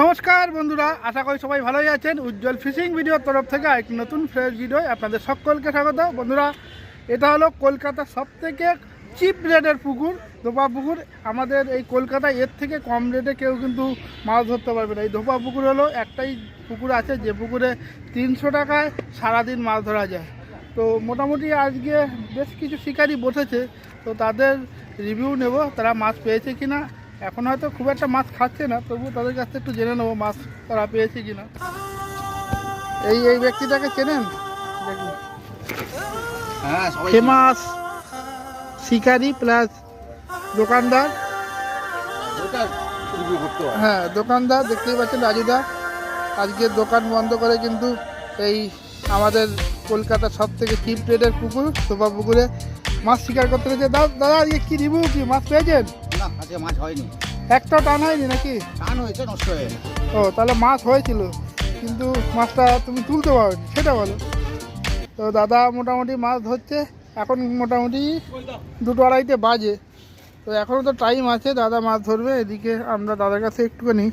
নমস্কার বন্ধুরা, আশা করি সবাই ভালোই আছেন। উজ্জ্বল ফিশিং ভিডিওর তরফ থেকে একটি নতুন ফ্রেশ ভিডিও আপনাদের সকলকে স্বাগত। বন্ধুরা, এটা হলো কলকাতার সব থেকে চিপ রেটের পুকুর, ধোপা পুকুর। আমাদের এই কলকাতায় এর থেকে কম রেটে কেউ কিন্তু মাছ ধরতে পারবে না। এই ধোপা পুকুর হলো একটাই পুকুর আছে, যে পুকুরে তিনশো টাকায় সারাদিন মাছ ধরা যায়। তো মোটামুটি আজকে বেশ কিছু শিকারি বসেছে, তো তাদের রিভিউ নেব, তারা মাছ পেয়েছে কিনা। এখন হয়তো খুব একটা মাছ খাচ্ছে না তবু তাদের কাছ থেকে একটু জেনে নেব মাছ তারা পেয়েছে কিনা। এই এই ব্যক্তিটাকে চেনেন? দেখুন। হ্যাঁ ফেমাস শিকারি প্লাস দোকানদার। হয় দোকানদার দেখতেই পাচ্ছেন রাজুদা। আজকে দোকান বন্ধ করে কিন্তু এই আমাদের কলকাতার সব থেকে চিপ রেটের পুকুর সোপা পুকুরে মাছ শিকার করতে গেছে দাদা দাদা আজকে কী রিভিউ কি? মাছ পেয়েছেন? আজকে মাছ হয়নি। একটা টান হয়নি নাকি? টান হয়েছে নষ্ট হয়ে ও তাহলে মাছ হয়েছিল কিন্তু মাছটা তুমি তুলতে পারোনি সেটা বলো। তো দাদা মোটামুটি মাছ ধরছে এখন মোটামুটি দুটো আড়াইটে বাজে। তো এখনও তো টাইম আছে দাদা মাছ ধরবে এদিকে আমরা দাদার কাছে একটুখানি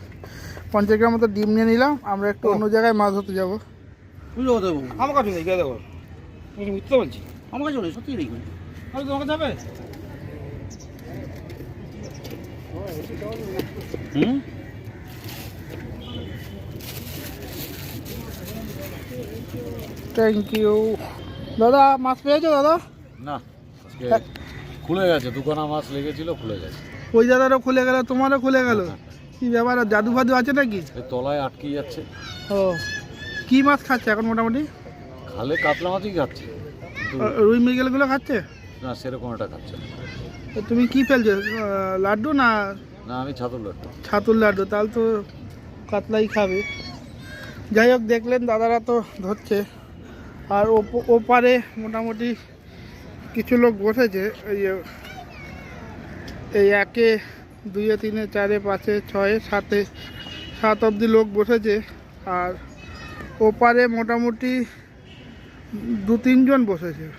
পঞ্চাশ গ্রাম মতো ডিম নিয়ে নিলাম আমরা একটু অন্য জায়গায় মাছ ধরতে যাব। আমার কাছে নেই কে দেখো। তুমি মিথ্যে বলছি। আমার কাছে নেই সত্যি নেই। আমি তোমাকে যাবে? হুম? থ্যাংক ইউ দাদা মাছ পেয়েছ দাদা? না আজকে খুলে গেছে দুখানা মাছ লেগেছিল খুলে গেছে। ওই দাদারও খুলে গেল তোমারও খুলে গেল? কি ব্যাপার জাদু ফাদু আছে নাকি? তলায় আটকে যাচ্ছে। ও কি মাছ খাচ্ছে এখন মোটামুটি? খালে কাতলা মাছই খাচ্ছে। রুই মৃগেলগুলো খাচ্ছে? না সেরকম এটা খাচ্ছে তুমি কি ফেলছো লাড্ডু না না, আমি ছাতুর লাড্ডু। তাহলে তো কাতলাই খাবে। যাই হোক, দেখলেন দাদারা তো ধরছে। আর ওপ- ওপারে মোটামুটি কিছু লোক বসেছে, এই এই একে দুইয়ে তিনে চারে পাঁচে ছয়ে সাতে, সাত অবধি লোক বসেছে। আর ওপারে মোটামুটি দু তিনজন বসেছে।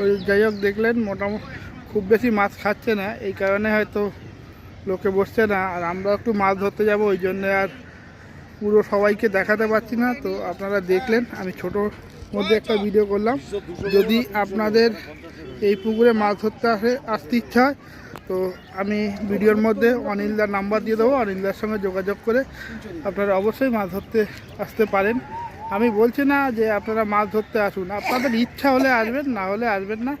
ওই যাই হোক, দেখলেন মোটামুটি খুব বেশি মাছ খাচ্ছে না, এই কারণে হয়তো লোকে বসছে না। আর আমরা একটু মাছ ধরতে যাব, ওই জন্য আর পুরো সবাইকে দেখাতে পারছি না। তো আপনারা দেখলেন, আমি ছোট মধ্যে একটা ভিডিও করলাম। যদি আপনাদের এই পুকুরে মাছ ধরতে আসে, আসতে ইচ্ছা হয়, তো আমি ভিডিওর মধ্যে অনিলদার নাম্বার দিয়ে দেবো। অনিলদার সঙ্গে যোগাযোগ করে আপনারা অবশ্যই মাছ ধরতে আসতে পারেন। আমি বলছি না যে আপনারা মাছ ধরতে আসুন। আপনাদের ইচ্ছা হলে আসবেন, না হলে আসবেন না।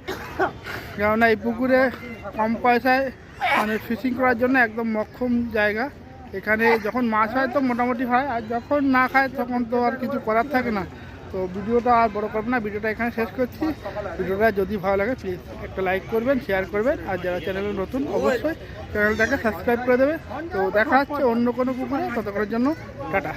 কেননা এই পুকুরে কম পয়সায় মানে ফিশিং করার জন্য একদম মক্ষম জায়গা। এখানে যখন মাছ হয় তো মোটামুটি হয়, আর যখন না খায় তখন তো আর কিছু করার থাকে না। তো ভিডিওটা আর বড় করব না, ভিডিওটা এখানে শেষ করছি। ভিডিওটা যদি ভালো লাগে প্লিজ একটা লাইক করবেন শেয়ার করবেন। আর যারা চ্যানেলে নতুন, অবশ্যই চ্যানেলটাকে সাবস্ক্রাইব করে দেবে। তো দেখা হচ্ছে অন্য কোনো পুকুরে, ততক্ষণের জন্য টাটা।